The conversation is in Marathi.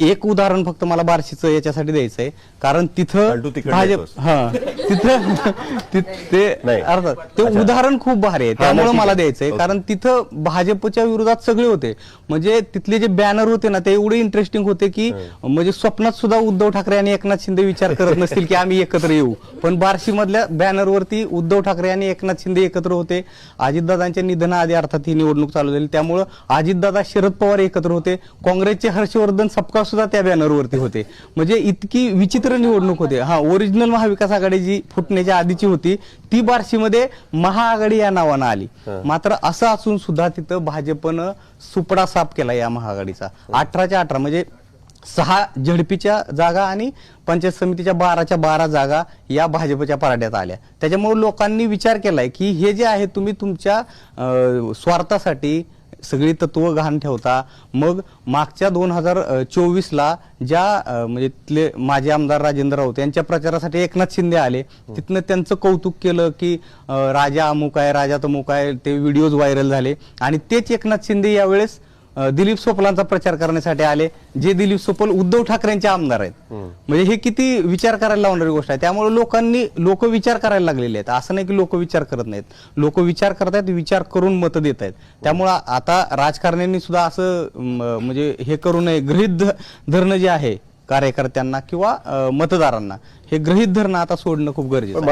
एक उदाहरण फक्त मला बार्शीचं याच्यासाठी कारण तिथं कारण तू तिकडे भाजप येतोस. हा. तिथं ति- ते नाही. अर्थात ते उदाहरण खूप भारी आहे. त्यामुळे ठीक मला आहे. द्यायचंय. ओके. कारण तिथं भाजपच्या विरोधात सगळे होते. म्हणजे तिथले जे बॅनर होते ना ते एवढे इंटरेस्टिंग होते की म्हणजे स्वप्नात सुद्धा उद्धव ठाकरे आणि एकनाथ शिंदे विचार करत नसतील की आम्ही एकत्र येऊ. पण बार्शी मधल्या बॅनरवरती उद्धव ठाकरे आणि एकनाथ शिंदे एकत्र होते. अजितदादांच्या निधनाआधी अर्थात ही निवडणूक चालू झाली. त्यामुळं अजितदादा शरद पवार एकत्र होते. काँग्रेसचे हर्षवर्धन सपकाळ सुद्धा त्या बॅनरवरती होते. म्हणजे इतकी विचित्र निवडणूक होते. हा ओरिजिनल महाविकास आघाडी जी फुटण्याच्या आधीची होती ती बार्शीमध्ये महाआघाडी या नावानं आली. मात्र असं असून सुद्धा तिथं भाजपनं सुपडा साफ केला या महाआघाडीचा. अठराच्या अठरा म्हणजे सहा झडपीच्या जागा आणि पंचायत समितीच्या बाराच्या बारा जागा या भाजपच्या पारड्यात आल्या. त्याच्यामुळे लोकांनी विचार केलाय की हे जे आहे तुम्ही तुमच्या स्वार्थासाठी सगळी तत्व घाण ठेवता. मग मागच्या दोन हजार चोवीसला ज्या म्हणजे तिथले माजी आमदार राजेंद्र राऊत यांच्या प्रचारासाठी एकनाथ शिंदे आले. तिथनं त्यांचं कौतुक केलं की राजा अमुक आहे राजा तमुक आहे ते व्हिडिओज व्हायरल झाले. आणि तेच एकनाथ शिंदे यावेळेस दिलीप सोपलांचा प्रचार करण्यासाठी आले जे दिलीप सोपल उद्धव ठाकरेंचे आमदार आहेत. म्हणजे हे किती विचार करायला लावणारी गोष्ट आहे. त्यामुळे लोकांनी लोक विचार करायला लागलेले आहेत. असं नाही की लोक विचार करत नाहीत. लोक विचार करतायत विचार करून मतं देत आहेत. त्यामुळं आता राजकारण्यांनी सुद्धा असं म्हणजे हे करू नये. गृहित धरणं जे आहे कार्यकर्त्यांना किंवा मतदारांना हे गृहित धरणं आता सोडणं खूप गरजेचं आहे.